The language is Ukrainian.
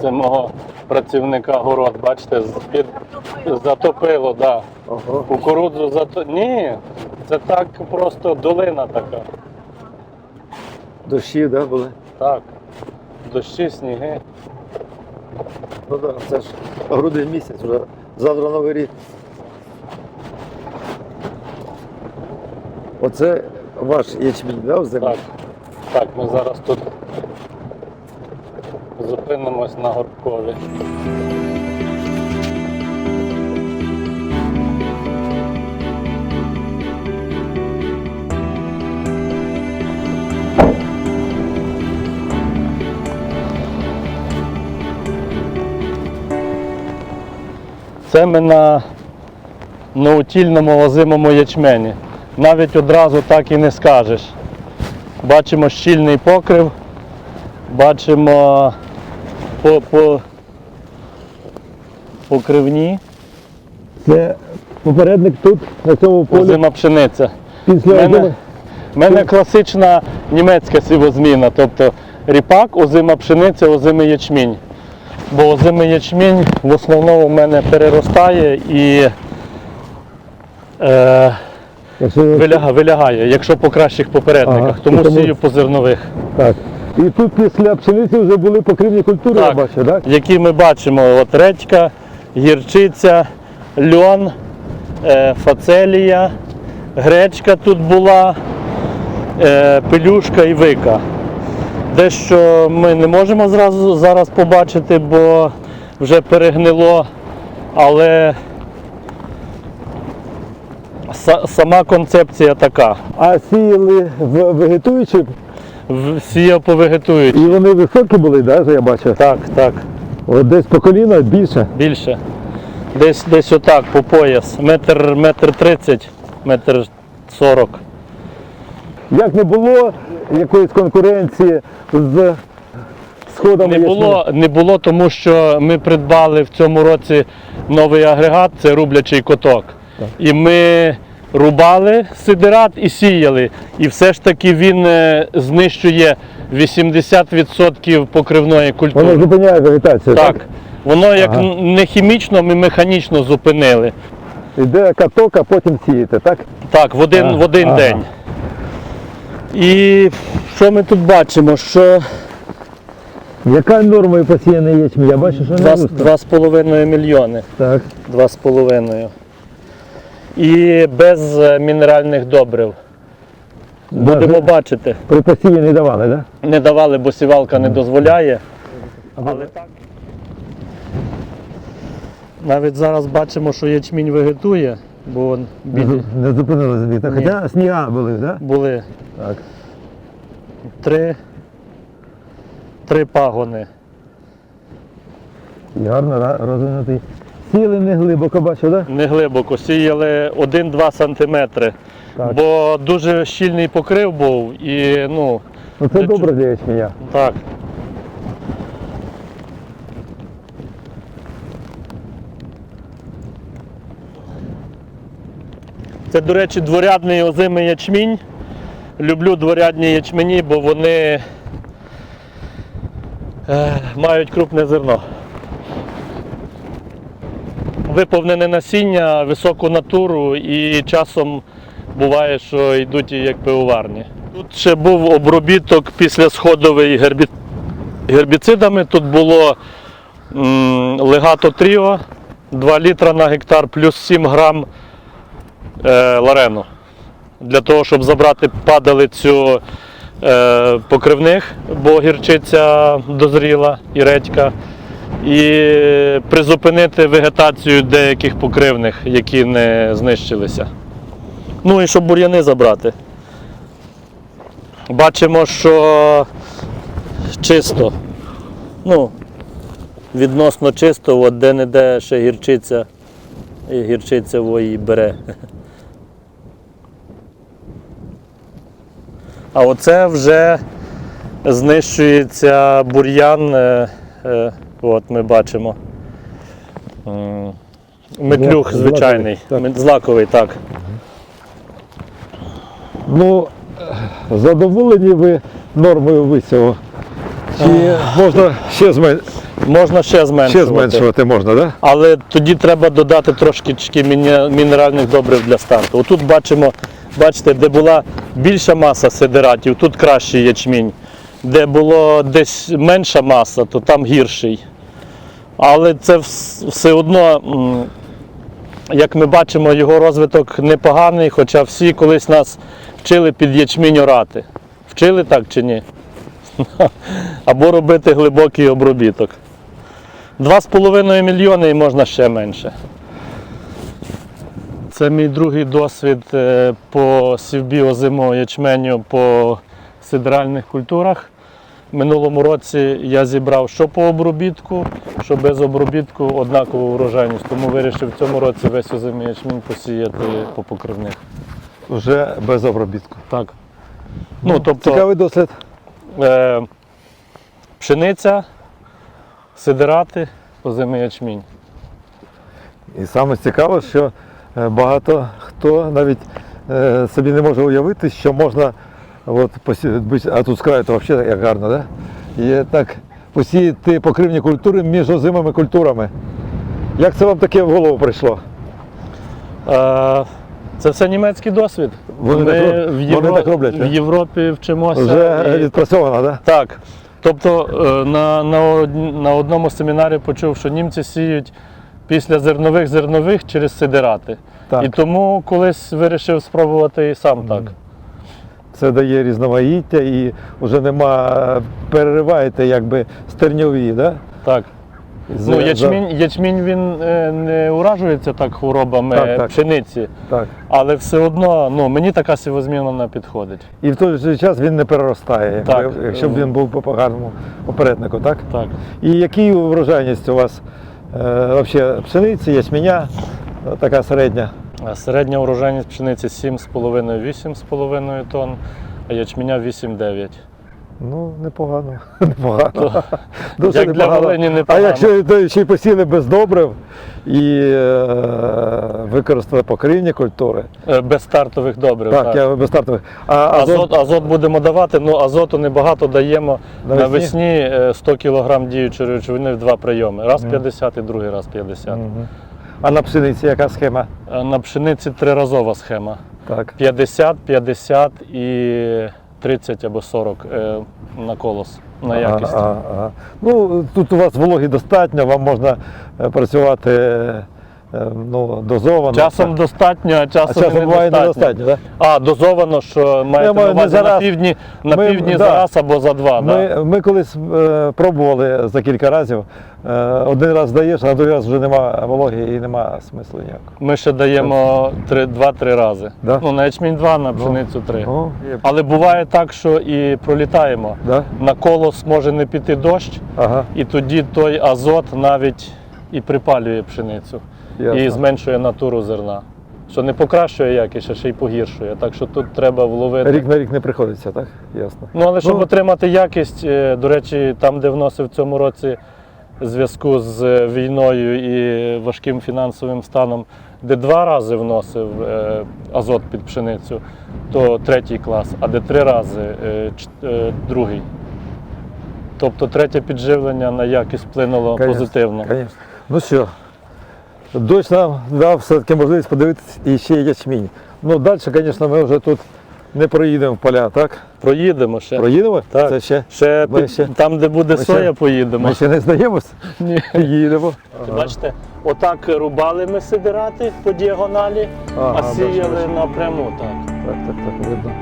Це мого працівника город, бачите, з-під затопило, да. Ого. Кукурудзу зато. Ні, це так просто долина така. Дощі, да, були? Так. Дощі, сніги. Ну так, це ж грудень місяць, вже завтра новий рік. Оце ваш ячмінь, да, в землі? Так. Так, ми зараз тут зупинимось на горбкові. Це ми на наутільному озимому ячмені. Навіть одразу так і не скажеш. Бачимо щільний покрив, бачимо по, по покривні Це попередник тут, на цьому полі, озима пшениця. після У мене, озими. мене класична німецька сівозміна, тобто ріпак, озима пшениця, озимий ячмінь. Бо озимий ячмінь в основному в мене переростає і е, Якщо... виляга- вилягає, якщо по кращих попередниках. Ага, Тому тому- сію по зернових. Так. І тут після пшениці вже були покривні культури, я бачу, так? які ми бачимо, от редька, гірчиця, льон, е, фацелія, гречка тут була, е, пелюшка і вика. Дещо ми не можемо зразу зараз побачити, бо вже перегнило, але сама концепція така. А сіяли в вегетуючі, В- Сія повегетують. і вони високі були, да, я бачу? Так, так. От десь по коліна більше. Більше. Десь десь отак, по пояс. Метр, метр тридцять, метр сорок. Як не було якоїсь конкуренції з сходами Не було, не було, тому що ми придбали в цьому році новий агрегат, це рублячий коток. І ми рубали сидират і сіяли. І все ж таки він е, знищує 80% покривної культури. Воно зупиняє вегетацію, так? Так. Воно як Ага. не хімічно, ми механічно зупинили. Іде каток, а потім сієте, так? Так, в один, А, в один ага. день. І що ми тут бачимо? Що Яка норма посіяний ячмінь? Я бачу, що не два, густо. два з половиною мільйони. Так. Два з половиною. І без е, мінеральних добрив. Будемо бачити. При посіві не давали, так? Не давали, бо сівалка не дозволяє. Але так. Навіть зараз бачимо, що ячмінь вегетує, бо Не, білі не зупинили звідти. Хоча сніга були, так? були Так. три, три пагони. І гарно розвинутий. Сіли не глибоко, бачу, так? Не глибоко, сіяли 1-2 сантиметри. Так. Бо дуже щільний покрив був і ну Ну це Для добре для ячменя. так. Це, до речі, дворядний озимий ячмінь. Люблю дворядні ячмені, бо вони е, мають крупне зерно. Виповнене насіння, високу натуру і часом буває, що йдуть як пивоварні. Тут ще був обробіток післясходовий гербі... гербіцидами. Тут було м, легато тріо 2 літра на гектар плюс 7 грам е, ларену. Для того, щоб забрати падалицю е, покривних, бо гірчиця дозріла і редька. І призупинити вегетацію деяких покривних, які не знищилися. Ну і щоб бур'яни забрати. Бачимо, що чисто. Ну, відносно чисто, от де-не-де ще гірчиця, і гірчиця її бере. А оце вже знищується бур'ян. Е, От ми бачимо. Метлюх звичайний. Злаковий, так. Ну, задоволені ви нормою висіву? Чи можна ще змен... Можна ще зменшувати. Ще зменшувати можна? Да? Але тоді треба додати трошки мінеральних добрив для старту. Отут бачимо, бачите, де була більша маса сидератів, тут кращий ячмінь. Де було десь менша маса, то там гірший. Але це все одно, як ми бачимо, його розвиток непоганий, хоча всі колись нас вчили під ячмінь орати. Вчили так чи ні? Або робити глибокий обробіток. 2,5 мільйони і можна ще менше. Це мій другий досвід е, по сівбі озимого ячменю по сидеральних культурах. Минулому році я зібрав що по обробітку, що без обробітку однакову врожайність. Тому вирішив в цьому році весь озимий ячмінь посіяти по покривних. Вже без обробітку. Так. Ну, тобто, Цікавий дослід. е, пшениця, сидирати, озимий ячмінь. І саме цікаве, що е, багато хто навіть е, собі не може уявити, що можна, от, а тут з краю то взагалі як гарно, да? І так посіяти покривні культури між озимими культурами. Як це вам таке в голову прийшло? Е, Це все німецький досвід. Вони Ми так роб- в, вони так роблять, в? Європі вчимося. Вже і- відпрацьовано, так? Так. Тобто е, на, на, на одному семінарі почув, що німці сіють після зернових зернових через сидирати. Так. І тому колись вирішив спробувати і сам так. Це дає різноманіття і вже нема, перериваєте якби стерньові, да? Так. З- Ну, ячмінь, ячмінь він е, не уражується так хворобами Так, так. пшениці, Так. але все одно ну, мені така сівозміна не підходить. І в той же час він не переростає, Так. якщо б він був по гарному попереднику, так? Так. І які врожайність у вас е, вообще пшениці, ячменя, е, така середня? А Середня урожайність пшениці 7,5-8,5 тонн, а ячменя 8-9. Ну, непогано. непогано. Дуже як для Волині А якщо то ще й посіли без добрив і е, використали покривні культури, Е, Без стартових добрив. так, так. я без стартових. А азот, Азот, азот будемо давати, ну азоту небагато даємо. Навесні? Навесні е, 100 кг діючої речовини в два прийоми. Раз 50 і другий раз 50. Мгм. А на пшениці яка схема? Е, На пшениці триразова схема. Так. 50, 50 і 30 або 40 е, на колос, на якість. Ага, ага. Ну, тут у вас вологи достатньо, вам можна е, працювати ну, дозовано. Часом достатньо, а а часом, часом буває недостатньо. недостатньо, так? А, дозовано, що маєте маю на не увазі за на півдні, на Ми- півдні да. за раз або за два. Да? Ми, ми колись е, пробували за кілька разів. Е, один раз даєш, а другий раз вже нема вологи і нема смислу ніякого. Ми ще даємо три- два-три рази. Да? Ну, на ячмінь два, на пшеницю три. Ну. Але буває так, що і пролітаємо. Да? На колос може не піти дощ, Ага, і тоді той азот навіть і припалює пшеницю ясно. і зменшує натуру зерна. Що не покращує якість, а ще й погіршує. Так що тут треба вловити. Рік на рік не приходиться, так? Ясно. Ну, але щоб Ну. отримати якість, е, до речі, там, де вносив в цьому році в зв'язку з е, війною і важким фінансовим станом, де два рази вносив е, азот під пшеницю, то третій клас, а де три рази другий. Тобто третє підживлення на якість вплинуло Конечно, позитивно. Конечно. Ну що, дощ нам дав все-таки можливість подивитися і ще ячмінь. Ну, далі, звісно, ми вже тут не проїдемо в поля, так? Проїдемо ще. Проїдемо? Так. Це ще. Ще, Ми під- ще- там, де буде ми ще- соя, поїдемо. Ми ще не здаємось? Ні. Їдемо. Бачите, отак рубали ми сидирати по діагоналі, Ага, а сіяли бачу, напряму так. Так, так, так, видно.